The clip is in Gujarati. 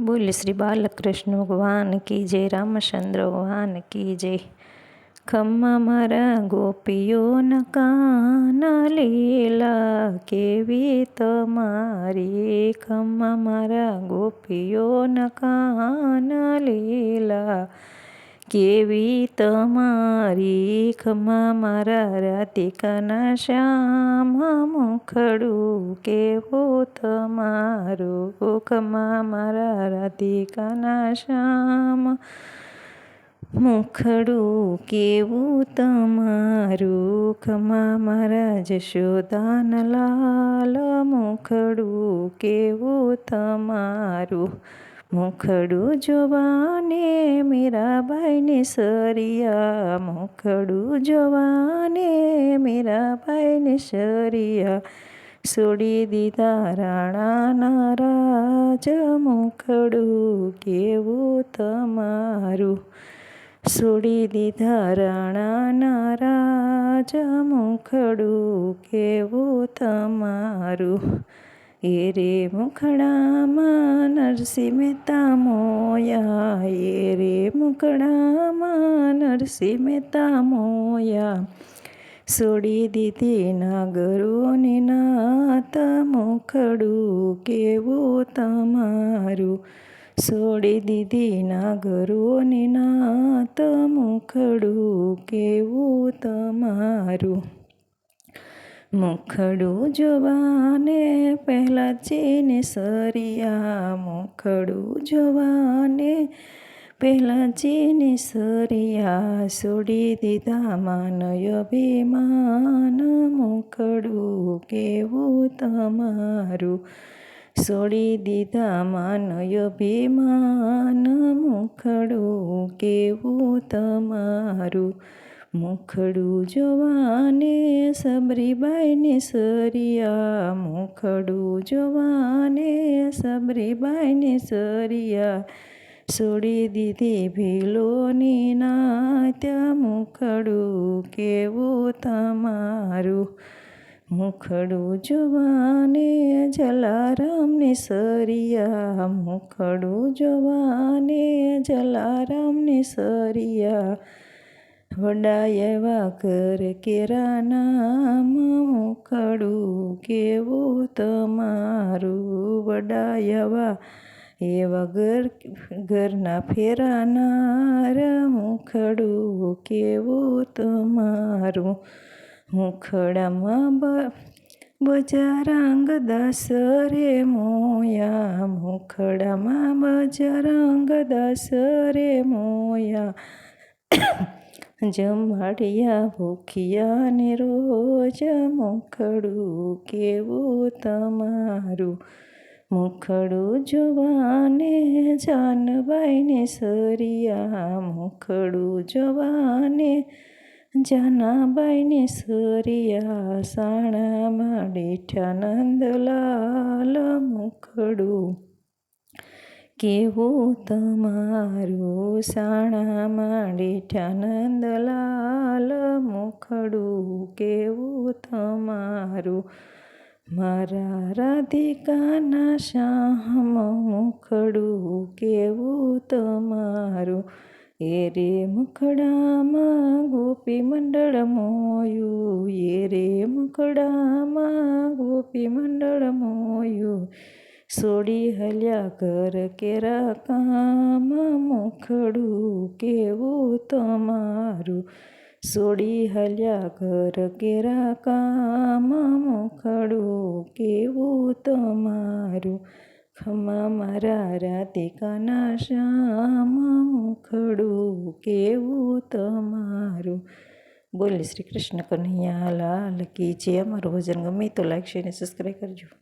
બોલ શ્રી બાલકૃષ્ણ ભગવાન કી જય, રામચંદ્ર ભગવાન કી જય. ખમ્મા મારા ગોપીઓના કાન લીલા, કેવી તમારી? ખમ્મા મારા ગોપીઓના કાન લીલા, કેવી તમારી? ખમ્મા મારા રાધિકાના શ્યામ મુખડું કેવો તમારું? ખમા મારા રાધિકાના શ્યામ. મુખડું કેવું તમારું? ખમા મારા જશોદાન લાલ મુખડું કેવું તમારું? મુખડું જોવાને મીરાબાઈને સરિયા. મુખડું જોવાને મીરાબાઈને સરિયા. છોડી દીધા રાણાના રાજ, મુખડું કેવું તમારું? છોડી દીધા રાણાના રાજ, મુખડું કેવું તમારું? એ રે મુખડામાં નરસિંહ મહેતા મોયા એ રે મુખડામાં નરસિંહ મહેતા મોયા. છોડી દીધી નાગરોની નાત મુખડું કેવું તમારું? છોડી દીધી નાગરોની નાત મુખડું કેવું તમારું? મુખડું જોવાને પહેલાં ચીને સરિયા મુખડું જોવાને પહેલાં ચીને સરિયા છોડી દીધા માનય અભિમાન. મુખડું કેવું તમારું? છોડી દીધા માનય અભિમાન. મુખડું કેવું તમારું? મુખડું જોવાને સબરીબાઈને સરિયા. મુખડું જોવાને સબરીબાઈને સરિયા. છોડી દીધી ભીલોની નાત્ય. મુખડું કેવું તમારું? મુખડું જોવાને જલારામને સરિયા. મુખડું જોવાને જલારામને સરિયા. વડાયવા કર કેરા નામ મુખડું કેવું તમારું વડાયવા? એવા ઘર ઘરના ફેરાનાર મુખડું કેવું તમારું? મુખડામાં બજરાંગ દાસ રે મોયા. મુખડામાં બજરાંગ દાસ રે મોયા. જમાડિયા ભૂખિયા ને રોજ મોખડું કેવું તમારું? મુખડું જોવાને જાનબાઈને સરિયા, મુખડું જોવાને જાનાબાઈને સરિયા, સાણામાં ડેઠા નંદલાલ મુખડું કેવું તમારું સાણામાં બેઠા નંદલાલ મુખડું કેવું તમારું મારા રાધિકાના શ્યામ મુખડું કેવું તમારું એ રે મુખડામાં ગોપી મંડળ મોયું, એ રે મુખડામાં ગોપી મંડળ મોયું. સોડી હલ્યા કર કેરા કામ મુખડું કેવું તમારું સોડી હલ્યા કર કેરા કામ મુખડું કેવું તમારું ખમા મારા રાધિકાના શ્યામ મુખડું કેવું તમારું બોલે શ્રી કૃષ્ણ કન્હૈયા લાલ કી જે અમારું ભજન ગમે તો લાઈક શેર અને સબસ્ક્રાઈબ કરજો